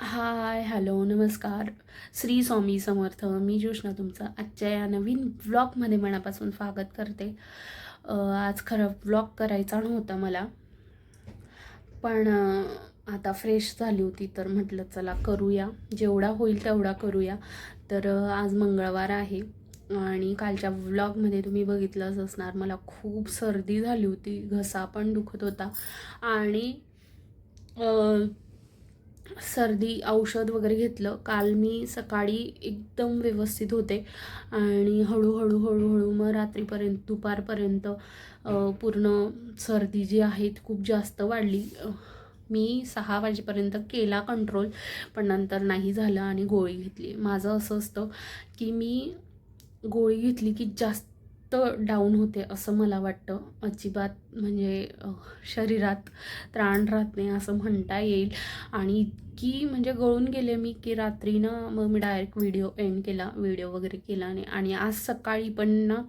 Hi hello नमस्कार. श्री स्वामी समर्थ मी जोशना तुमचं आजच्या या नवीन ब्लॉगमध्ये मनापासून स्वागत करते. आज खरं ब्लॉग करायचा नव्हता मला पण आता फ्रेश झाली होती तर म्हटलं चला करूया. जेवढा होईल तेवढा करूया. तर आज मंगळवार आहे आणि कालच्या व्लॉगमध्ये तुम्ही बघितलंच असणार मला खूप सर्दी झाली होती घसा पण दुखत होता आणि सर्दी औषध वगैरे घेतलं. काल मी सकाळी एकदम व्यवस्थित होते. आणि हळूहळू हळूहळू मग रात्रीपर्यंत दुपारपर्यंत पूर्ण सर्दी जी आहे ती खूप जास्त वाढली. मी सहा वाजेपर्यंत केला कंट्रोल पण नंतर नाही झालं आणि गोळी घेतली. माझं असं असतं की मी गोळी घेतली की जास्त डाऊन होते असं मला वाटतं. अजिबात म्हणजे शरीरात त्राण राहत नाही असं म्हणता येईल. आणि इतकी म्हणजे गळून गेले मी की रात्री ना मग मी डायरेक्ट व्हिडिओ एंड केला व्हिडिओ वगैरे केला नाही आणि आज सकाळी पण ना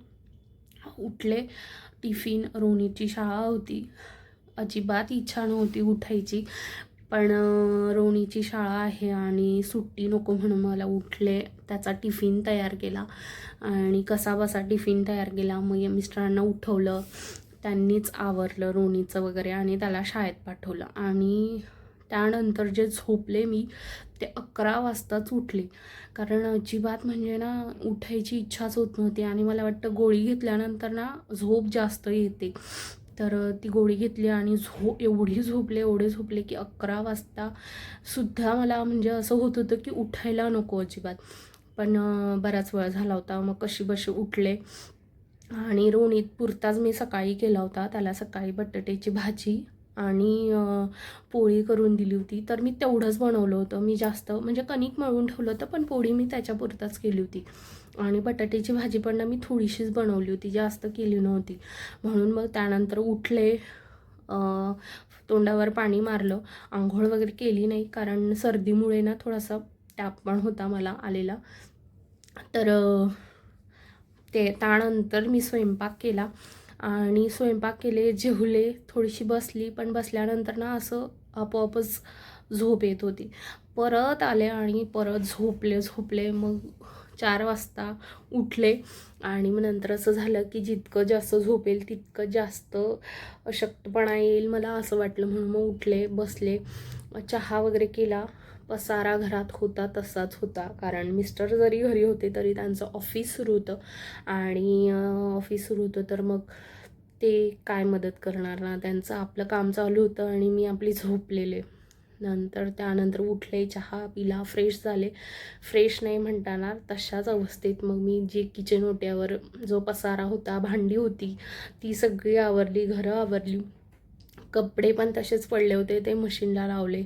उठले टिफिन रोनीची शाळा होती. अजिबात इच्छा नव्हती उठायची. पण रोणीची शाळा आहे आणि सुट्टी नको म्हणून मला उठले. त्याचा टिफिन तयार केला आणि कसा बसा टिफिन तयार केला. मग या मिस्टरांना उठवलं. त्यांनीच आवरलं रोणीचं वगैरे आणि त्याला शाळेत पाठवलं. आणि त्यानंतर जे झोपले मी ते अकरा वाजताच उठले. कारण अजिबात म्हणजे ना उठायची इच्छाच होत नव्हती आणि मला वाटतं गोळी घेतल्यानंतर ना झोप जास्त येते. तर ती गोळी घेतली आणि झो एवढी झोपले एवढे झोपले की अकरा वाजता सुद्धा मला म्हणजे असं होत होतं की उठायला नको अजिबात. पण बराच वेळ झाला होता. मग कशी बशी उठले आणि रोणीत पुरताच मी सकाळी केला होता. त्याला सकाळी बटाट्याची भाजी आणि पोळी करून दिली होती. तर मी तेवढंच बनवलं होतं. मी जास्त म्हणजे कणिक मळून ठेवलं होतं पण पोळी मी त्याच्यापुरताच केली होती. आणि बटाट्याची भाजी पण ना मी थोडीशीच बनवली होती. जास्त केली नव्हती. म्हणून मग त्यानंतर उठले तोंडावर पाणी मारलं. आंघोळ वगैरे केली नाही कारण सर्दीमुळे ना थोडासा ताप पण होता मला आलेला. तर ते त्यानंतर मी स्वयंपाक केला. आणि स्वयंपाक केले जेवले थोडीशी बसली. पण बसल्यानंतर ना असं आपोआपच झोप येत होती. परत आले आणि परत झोपले झोपले. मग चार वाजता उठले आणि मग नंतर असं झालं की जितकं जास्त झोपेल तितकं जास्त अशक्तपणा येईल मला असं वाटलं. म्हणून मग उठले बसले. चहा वगैरे केला. पसारा घरात होता तसाच होता. कारण मिस्टर जरी घरी होते तरी त्यांचं ऑफिस सुरू होतं. आणि ऑफिस सुरू होतं तर मग ते काय मदत करणार ना? त्यांचं आपलं काम चालू होतं आणि मी आपली झोपलेले. नंतर त्यानंतर उठले चहा पिला फ्रेश झाले. फ्रेश नाही म्हणताना तशाच अवस्थेत मग मी जे किचन ओट्यावर जो पसारा होता भांडी होती ती सगळी आवरली घरं आवरली. कपडे पण तसेच पडले होते ते मशीनला लावले.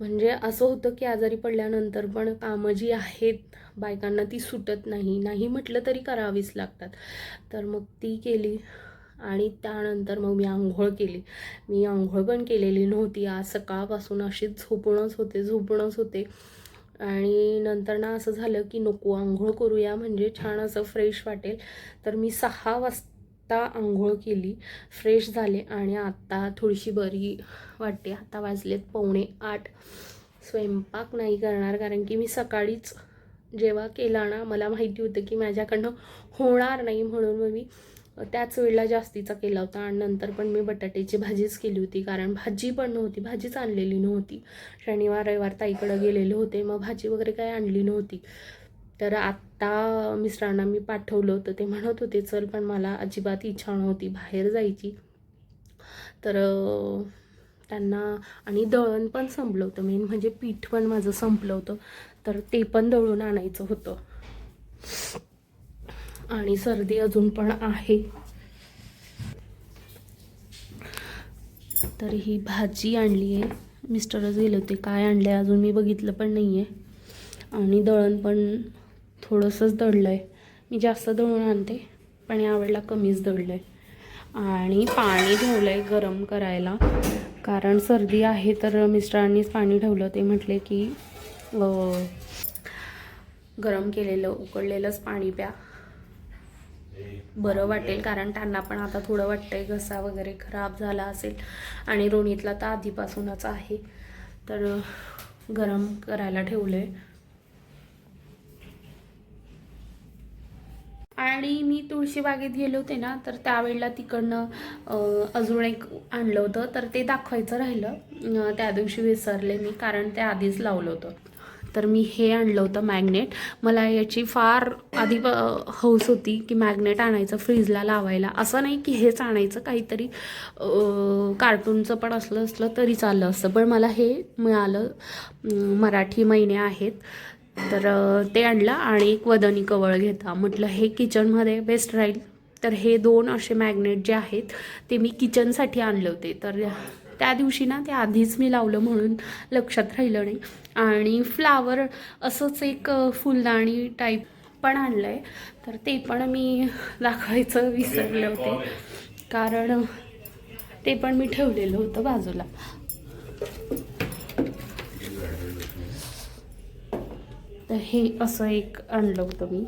म्हणजे असं होतं की आजारी पडल्यानंतर पण कामं जी आहेत बायकांना ती सुटत नाही नाही म्हटलं तरी करावीच लागतात. तर मग ती केली आणि त्यानंतर मग मी आंघोळ केली. मी आंघोळ पण केलेली नव्हती. आज सकाळपासून अशीच झोपणंच होते झोपणंच होते. आणि नंतर ना असं झालं की नको आंघोळ करूया म्हणजे छान असं फ्रेश वाटेल. तर मी सहा आत्ता आंघोळ केली फ्रेश झाले आणि आत्ता थोडीशी बरी वाटते. आता वाजलेत पावणे आठ. स्वयंपाक नाही करणार कारण की मी सकाळीच जेव्हा केला ना मला माहिती होतं की माझ्याकडनं होणार नाही म्हणून मग मी त्याच वेळेला जास्तीचा केला होता आणि नंतर पण मी बटाट्याची भाजीच केली होती कारण भाजी पण नव्हती भाजीच आणलेली नव्हती. शनिवार रविवार ताईकडं गेलेले होते मग भाजी वगैरे काही आणली नव्हती. तर त्या मिस्टरांना मी पाठवलं होतं ते म्हणत होते चल पण मला अजिबात इच्छा नव्हती बाहेर जायची. तर त्यांना आणि दळण पण संपलं होतं. मेन म्हणजे पीठ पण माझं संपलं होतं. तर ते पण दळून आणायचं होतं. आणि सर्दी अजून पण आहे. तर ही भाजी आणली आहे. मिस्टरच गेले होते काय आणले अजून मी बघितलं पण नाही आहे आणि दळण पण थोडंसंच दळलं आहे मी जास्त दळून आणते पण यावेळेला कमीच दळलं आहे आणि पाणी ठेवलं आहे गरम करायला. कारण सर्दी आहे तर मिस्टरांनीच पाणी ठेवलं. ते म्हटले की गरम केलेलं उकळलेलंच पाणी प्या. बरं वाटेल कारण त्यांना पण आता थोडं वाटतंय घसा वगैरे खराब झाला असेल. आणि रोणीतला तर आधीपासूनच आहे. तर गरम करायला ठेवलं आहे आणि मी तुळशीबागेत गेले होते ना तर त्यावेळेला तिकडनं अजून एक आणलं होतं तर ते दाखवायचं राहिलं. त्या दिवशी विसरले मी कारण ते आधीच लावलं होतं. तर मी हे आणलं होतं मॅग्नेट मला याची फार आधी हौस होती की मॅग्नेट आणायचं फ्रीजला लावायला. असं नाही की हेच आणायचं काहीतरी कार्टूनचं पण असलं असलं तरी चाललं असतं. पण मला हे मिळालं मराठी महिने आहेत. तर ते आणलं आणि एक वदनी कवळ घेता म्हटलं हे किचनमध्ये बेस्ट राहील. तर हे दोन असे मॅग्नेट जे आहेत ते मी किचनसाठी आणले होते. तर त्या दिवशी ना ते आधीच मी लावलं म्हणून लक्षात राहिलं नाही. आणि फ्लावर असंच एक फुलदाणी टाईप पण आणलं आहे तर ते पण मी दाखवायचं विसरले होते. कारण ते पण मी ठेवलेलं होतं बाजूला. तर हे असं एक आणलं होतं मी.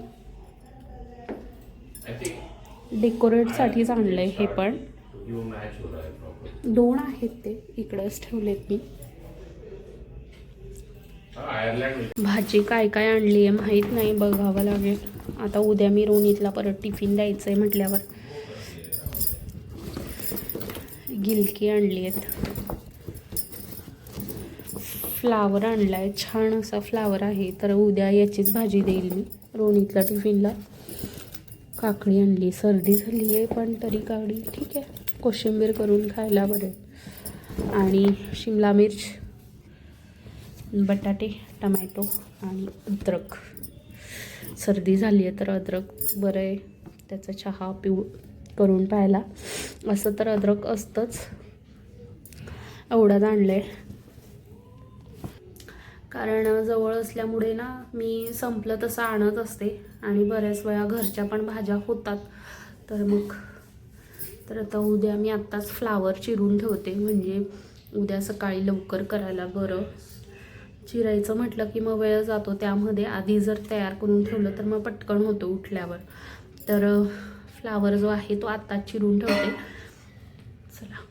डेकोरेटसाठीच आणलं आहे हे पण. दोन आहेत ते इकडेच ठेवलेत मी. भाजी काय काय आणली आहे माहीत नाही बघावं लागेल. आता उद्या मी रोनीतला परत टिफिन द्यायचं आहे म्हटल्यावर गिलकी आणली आहेत. फ्लावर आणला आहे छान असा फ्लावर आहे. तर उद्या याचीच भाजी देईल मी. रोनीतला टिफिनला. काकडी आणली. सर्दी झाली आहे पण तरी काकडी ठीक आहे. कोशिंबीर करून खायला बरं आणि शिमला मिर्च बटाटे टमॅटो आणि अद्रक. सर्दी झाली आहे तर अद्रक बरं आहे. त्याचा चहा पिऊ करून प्यायला. असं तर अद्रक असतंच. एवढंच आणलं आहे कारण जवळ असल्यामुळे ना मी संपलं तसं आणत असते. आणि बऱ्याच वेळा घरच्या पण भाज्या होतात. तर मग तर आता उद्या मी आत्ताच फ्लावर चिरून ठेवते. म्हणजे उद्या सकाळी लवकर करायला बरं. चिरायचं म्हटलं की मग वेळ जातो त्यामध्ये. आधी जर तयार करून ठेवलं तर मग पटकन होतो उठल्यावर. तर फ्लावर जो आहे तो आत्ताच चिरून ठेवते. चला.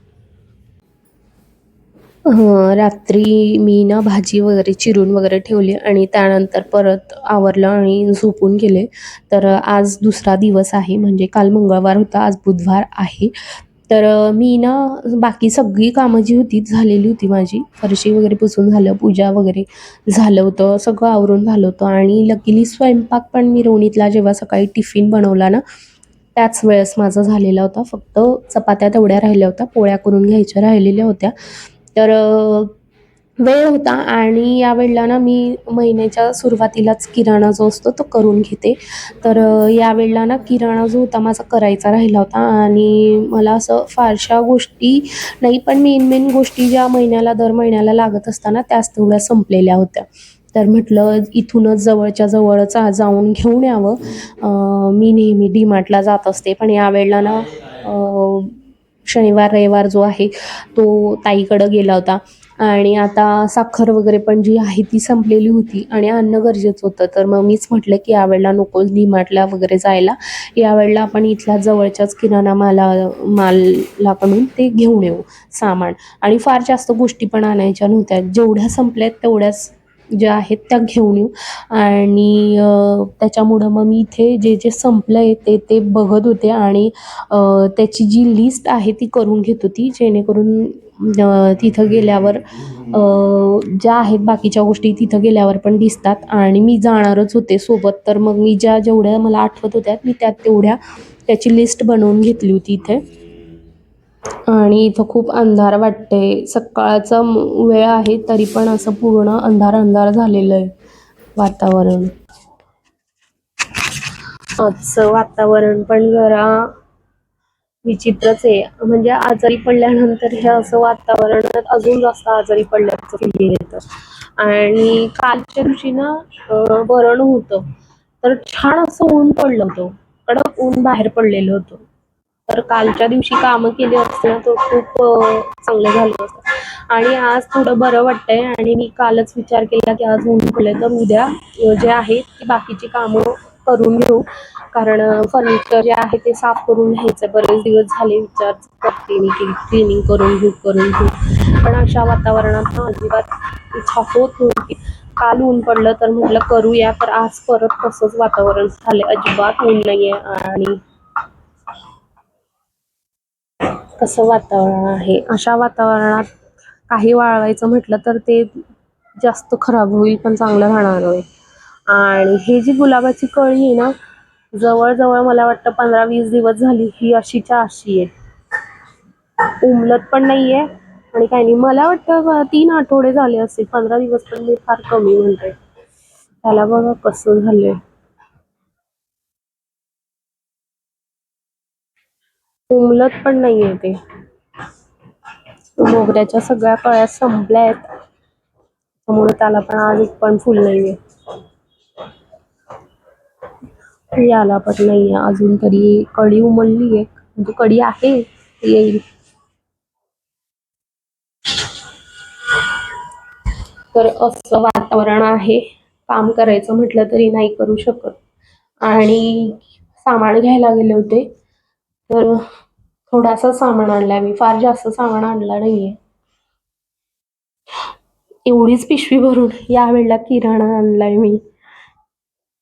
रात्री मी ना भाजी वगैरे चिरून वगैरे ठेवली आणि त्यानंतर परत आवरलं आणि झोपून गेले. तर आज दुसरा दिवस आहे म्हणजे काल मंगळवार होता आज बुधवार आहे. तर मी ना बाकी सगळी कामं जी होती झालेली होती माझी. फरशी वगैरे पुसून झालं पूजा वगैरे झालं होतं सगळं आवरून झालं होतं. आणि लकीली स्वयंपाक पण मी रोणीतला जेव्हा सकाळी टिफिन बनवला ना त्याच वेळेस माझा झालेला होता. फक्त चपात्या तेवढ्या राहिल्या होत्या पोळ्या करून घ्यायच्या राहिलेल्या होत्या. तर वेळ होता आणि या वेळेला ना मी महिन्याच्या सुरुवातीलाच किराणा जो असतो तो करून घेते. तर या वेळेला ना किराणा जो होता माझा करायचा राहिला होता आणि मला असं फारशा गोष्टी नाही पण मेन मेन गोष्टी ज्या महिन्याला दर महिन्याला लागत असताना त्याच तेवढ्या संपलेल्या होत्या. तर म्हटलं इथूनच जवळच्या जवळच जाऊन घेऊन यावं. मी नेहमी डी मार्टला जात असते पण या वेळेला ना शनिवार रविवार जो आहे तो ताईकडं गेला होता. आणि आता साखर वगैरे पण जी आहे ती संपलेली होती आणि अन्न गरजेचं होतं. तर मग मीच म्हटलं की यावेळेला नको डीमार्टला वगैरे जायला. यावेळेला आपण इथल्या जवळच्याच किराणा माला मालाकडून ते घेऊन येऊ सामान. आणि फार जास्त गोष्टी पण आणायच्या नव्हत्या. जेवढ्या संपल्यात तेवढ्याच ज्या आहेत त्या घेऊन येऊ. आणि त्याच्यामुळं मग मी इथे जे जे संपलं आहे ते ते बघत होते आणि त्याची जी लिस्ट आहे ती करून घेत होती जेणेकरून तिथं गेल्यावर ज्या आहेत बाकीच्या गोष्टी तिथं गेल्यावर पण दिसतात. आणि मी जाणारच होते सोबत तर मग मी ज्या जेवढ्या मला आठवत होत्या मी त्यात तेवढ्या त्याची लिस्ट बनवून घेतली होती इथे. आणि इथं खूप अंधार वाटते सकाळचा वेळ आहे तरी पण असं पूर्ण अंधार अंधार झालेलं आहे वातावरण. आजचं वातावरण पण जरा विचित्रच आहे. म्हणजे आजारी पडल्यानंतर हे असं वातावरण अजून जास्त आजारी पडल्याचं फिलिंग येतं. आणि कालच्या दिवशी ना वरण होतं. तर छान असं ऊन पडलं होतं. कडक ऊन बाहेर पडलेलं होतं. तर कालच्या दिवशी कामं केली असते ना तर खूप चांगलं झालं असतं. आणि आज थोडं बरं वाटतंय आणि मी कालच विचार केला की आज ऊन पडलंय तर उद्या जे आहे ती बाकीची कामं करून घेऊ. कारण फर्निचर जे आहे ते साफ करून घ्यायचं बरेच दिवस झाले विचार करते मी की क्लिनिंग करून घेऊ करून घेऊ. पण अशा वातावरणात अजिबात इच्छा होत नव्हती. काल ऊन पडलं तर म्हटलं करूया तर आज परत तसंच वातावरण झालं अजिबात ऊन नाहीये आणि कसं वातावरण आहे? अशा वातावरणात काही वाळवायचं म्हटलं तर ते जास्त खराब होईल पण चांगलं राहणार नाही. आणि हे जी गुलाबाची कळी आहे ना जवळजवळ मला वाटतं पंधरा वीस दिवस झाली ही अशीच्या अशी आहे. उमलत पण नाहीये आणि काही नाही. मला वाटतं तीन आठवडे झाले असतील पंधरा दिवस पण मी फार कमी म्हणते. त्याला बघा कसं झालंय. उमलत पण नाहीये ते. मोगऱ्याच्या सगळ्या कळ्या संपल्या आहेत. त्यामुळे त्याला पण आज एक पण फुल नाहीये. याला पण नाहीये. अजून तरी कडी उमलली आहे. म्हणजे कडी आहे येईल. तर असं वातावरण आहे. काम करायचं म्हटलं तरी नाही करू शकत. आणि सामान घ्यायला गेले होते. तर थोडासा सामान आणलाय. मी फार जास्त सामान आणला नाहीये. एवढीच पिशवी भरून या वेळेला किराणा आणलाय मी.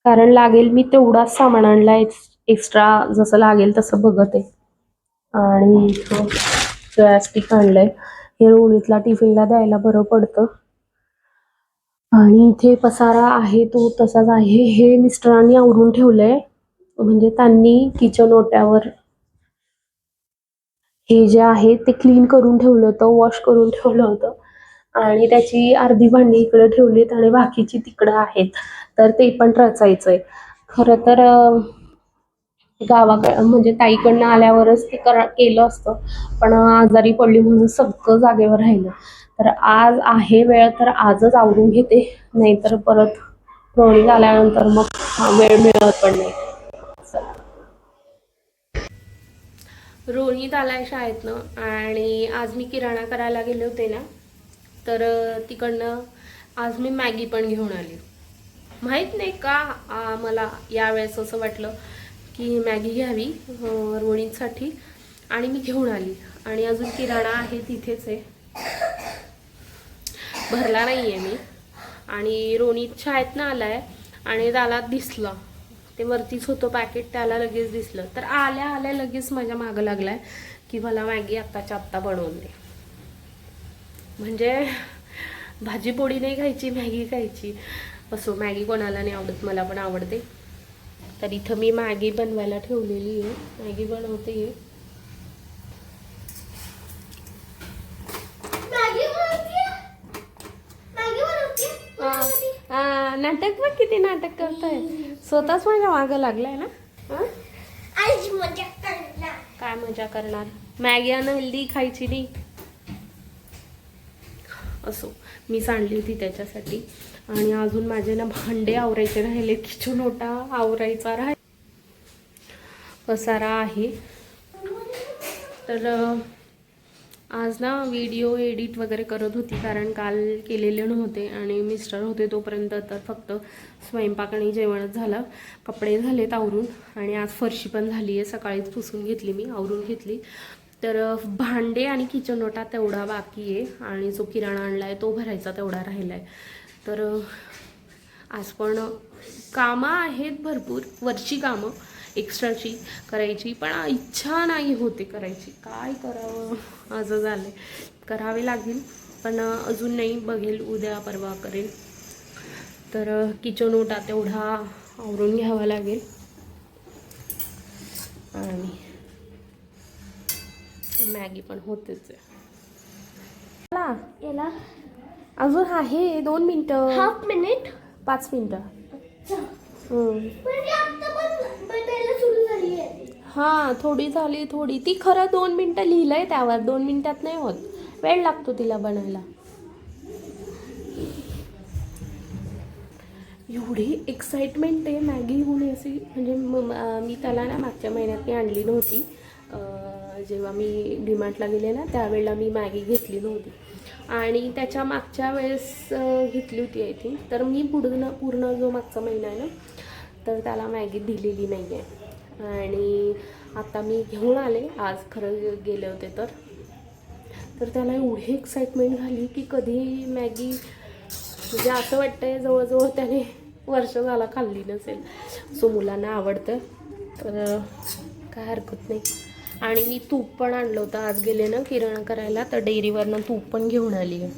कारण लागेल मी तेवढाच सामान आणलाय. एक्स्ट्रा जसं लागेल तसं बघत. आहे आणि गॅस्टिक आणलंय. हे रोणीतला टिफिनला द्यायला बरं पडतं. आणि इथे पसारा आहे तो तसाच आहे. हे मिस्टरांनी आवरून ठेवलंय. म्हणजे त्यांनी किचन ओट्यावर हे जे आहे ते क्लीन करून ठेवलं होतं वॉश करून ठेवलं होतं. आणि त्याची अर्धी भांडी इकडे ठेवलीत आणि बाकीची तिकडं आहेत. तर ते पण रचायचंय. खरं तर गावाकडं म्हणजे ताईकडनं आल्यावरच ते करा केलं असतं. पण आजारी पडली म्हणून सगळं जागेवर राहिलं. तर आज आहे वेळ तर आजच आवरून घेते. नाहीतर परत रोणी झाल्यानंतर मग वेळ मिळत पण नाही. रोहित आलाय शाळेतनं आणि आज मी किराणा करायला गेले होते ना तर तिकडनं आज मी मॅगी पण घेऊन आली. माहीत नाही का आ, मला यावेळेस असं वाटलं की मॅगी घ्यावी रोहिणीसाठी रोहितसाठी आणि मी घेऊन आली. आणि अजून किराणा आहे तिथेच आहे. भरला नाही आहे मी. आणि रोनित शाळेतनं आहे आणि त्याला दिसलं. ते वरतीच होतं पॅकेट त्याला लगेच दिसलं. तर आल्या आल्या लगेच माझ्या मागं लागलाय की मला मॅगी आत्ताच्या आत्ता बनवून दे. म्हणजे भाजी पोळी नाही खायची मॅगी खायची. असो मॅगी कोणाला नाही आवडत मला पण आवडते. तर इथं मी मॅगी बनवायला ठेवलेली आहे. मॅगी बनवते. आहे नाटक बघ किती नाटक करताय. स्वतःच माझ्या मागं लागलाय ना? हा? आज मजा करणार. काय मजा करणार? मॅगी हेल्दी खायची नाही असो मी सांडली होती त्याच्यासाठी. आणि अजून माझे ना भांडे आवरायचे राहिले किचन ओटा आवरायचा राहील पसारा आहे. तर अं, आज ना व्हिडिओ एडिट वगैरे करत होती कारण काल केलेले नव्हते आणि मिस्टर होते तोपर्यंत तर फक्त स्वयंपाक आणि जेवणच झालं. कपडे झालेत आवरून आणि आज फरशी पण झाली आहे सकाळीच पुसून घेतली मी आवरून घेतली. तर भांडे आणि किचन ओटा तेवढा बाकी आहे आणि जो किराणा आणला आहे तो भरायचा तेवढा राहिला आहे तर आज पण कामं आहेत भरपूर वरची कामं. एक्स्ट्राची करायची पण इच्छा नाही होते करायची. काय करावं? असं झालं करावे लागेल पण अजून नाही बघेल उद्या परवा करेल. तर किचन ओटा तेवढा आवरून घ्यावा लागेल. आणि मॅगी पण होतेच याला अजून आहे दोन मिनटं. Half minute? पाच मिनटं हम्म. म्हणजे आता पण बनायला सुरू झाली आहे हां थोडी झाली थोडी. ती खरं दोन मिनटं लिहिलंय त्यावर. दोन मिनटात नाही होत. वेळ लागतो तिला बनायला. एवढी एक्साइटमेंट आहे मॅगी होणे अशी. म्हणजे मी त्याला ना मागच्या महिन्यात मी आणली नव्हती. जेव्हा मी डिमार्टला गेले ना त्यावेळेला मी मॅगी घेतली नव्हती. आणि त्याच्या मागच्या वेळेस घेतली होती आय थिंक तर मी पूर्ण पूर्ण जो मागचा महिना आहे ना तर त्याला मॅगी दिलेली नाही आहे आणि आता मी घेऊन आले. आज खरं गेले होते तर. तर त्याला एवढी एक्साइटमेंट झाली की कधी मॅगी म्हणजे असं वाटतंय जवळजवळ त्याने वर्ष झाला खाल्ली नसेल. सो मुलांना आवडतं. तर काय हरकत नाही. आणि मी तूप पण आणलं होतं. आज गेले ना किराणा करायला तर डेअरीवरनं तूप पण घेऊन आली आहे.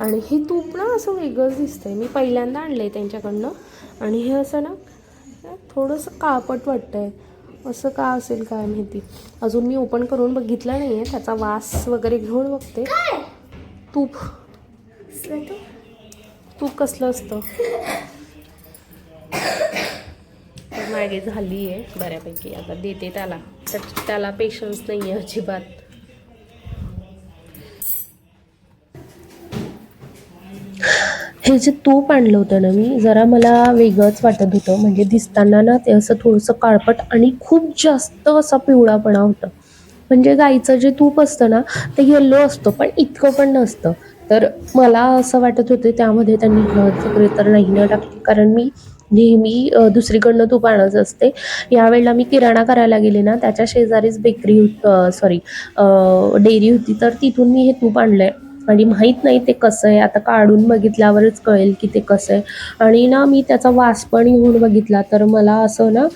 आणि हे तूप ना असं वेगळंच दिसतंय. मी पहिल्यांदा आणलं आहे त्यांच्याकडनं. आणि हे असं ना थोडंसं काळपट वाटतंय. असं का असेल काय माहिती? अजून मी ओपन करून बघितलं नाही आहे त्याचा वास वगैरे घेऊन बघते. तूप. तूप? कसलं असतं? मॅगी झाली आहे बऱ्यापैकी. आता देते त्याला. तर त्याला पेशन्स नाही आहे अजिबात. हे जे तूप आणलं होतं ना मी जरा मला वेगळंच वाटत होतं. म्हणजे दिसताना ना ते असं थोडंसं काळपट आणि खूप जास्त असा पिवळापणा होता. म्हणजे गाईचं जे तूप असतं ना ते येल्लो असतं पण इतकं पण नसतं. तर मला असं वाटत होते त्यामध्ये त्यांनी हळद वगैरे तर नाही न टाकली. कारण मी नेहमी दुसरीकडनं तूप आणत असते. यावेळेला मी किराणा करायला गेले ना त्याच्या शेजारीच बेकरी सॉरी डेअरी होती. तर तिथून मी हे तूप आणलं आहे आणि माहीत नाही ते कसं आहे. आता काढून बघितल्यावरच कळेल की ते कसं आहे. आणि ना मी त्याचा वास पण घेऊन बघितला तर मला असं ना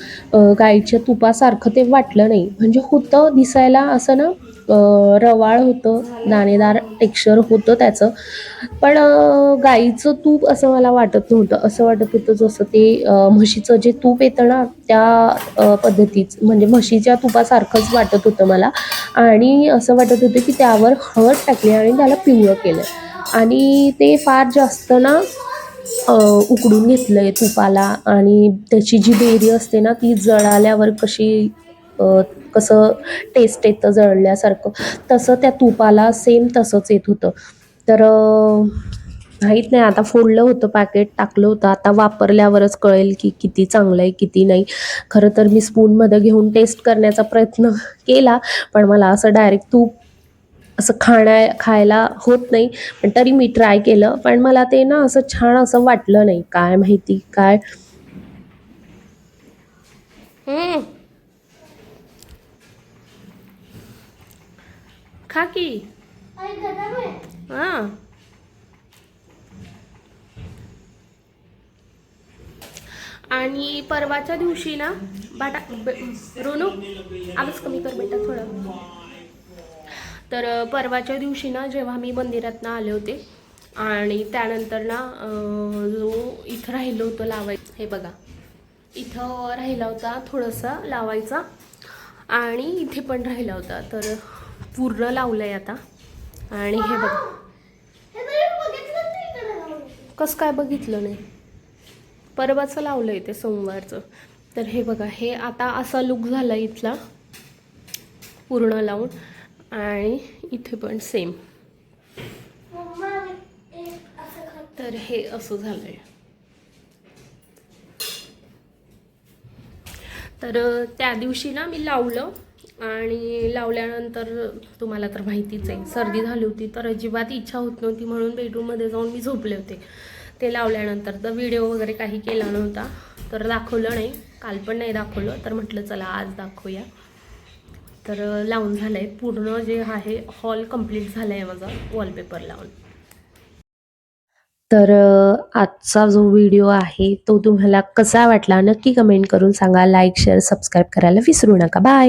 गाईच्या तुपासारखं ते वाटलं नाही. म्हणजे होतं दिसायला असं ना रवाळ होतं दाणेदार टेक्स्चर होतं त्याचं. पण गाईचं तूप असं मला वाटत नव्हतं. असं वाटत होतं जसं ते म्हशीचं जे तूप येतं ना त्या पद्धतीचं पद्धतीच म्हणजे म्हशीच्या तुपासारखंच वाटत होतं मला. आणि असं वाटत होतं की त्यावर हळद टाकली आणि त्याला पिवळं केलं. आणि ते फार जास्त ना उकडून घेतलं आहे तुपाला. आणि त्याची जी बेरी असते ना ती जळाल्यावर कशी कसं टेस्ट येतं जळल्यासारखं. तसं त्या तुपाला सेम तसंच येत होतं. तर माहीत नाही आता फोडलं होतं पॅकेट टाकलं होतं. आता वापरल्यावरच कळेल की किती चांगलं आहे किती नाही. खरं तर मी स्पूनमध्ये घेऊन टेस्ट करण्याचा प्रयत्न केला पण मला असं डायरेक्ट तूप असं खाण्या खायला होत नाही. पण तरी मी ट्राय केलं पण मला ते ना असं छान असं वाटलं नाही. काय माहिती काय? खा की. आई गरम आहे हां. आणि परवाच्या दिवशी ना बाटा रोनू आवाज कमी कर बेटा थोडं. तर परवाच्या दिवशी ना जेव्हा मी मंदिरातनं आले होते आणि त्यानंतर ना जो इथं राहिलं होतं लावायचं हे बघा. इथं राहिला होता थोडंसं लावायचा आणि इथे पण राहिला होता. तर पूर्ण लावलं आहे आता. आणि हे बघा. कसं काय बघितलं नाही? परवाचं लावलं आहे ते सोमवारचं. तर हे बघा हे आता असा लुक झाला इथला. पूर्ण लावून. आणि इथे पण सेम तर हे असं झालं आहे तर त्या दिवशी ना मी लावलं. आणि लावल्यानंतर तुम्हाला तर माहितीच आहे सर्दी झाली होती तर अजिबात इच्छा होत नव्हती. म्हणून बेडरूममध्ये जाऊन मी झोपले होते. ते लावल्यानंतर तर व्हिडिओ वगैरे काही केला नव्हता. तर दाखवलं नाही. काल पण नाही दाखवलं. तर म्हटलं चला आज दाखवूया. तर लावून झालं आहे पूर्ण जे आहे हॉल कंप्लीट झाला आहे माझा वॉलपेपर लावून. तर आजचा जो व्हिडिओ आहे तो तुम्हाला कसा वाटला? नक्की कमेंट करून सांगा. लाईक शेअर सबस्क्राईब करायला विसरू नका. बाय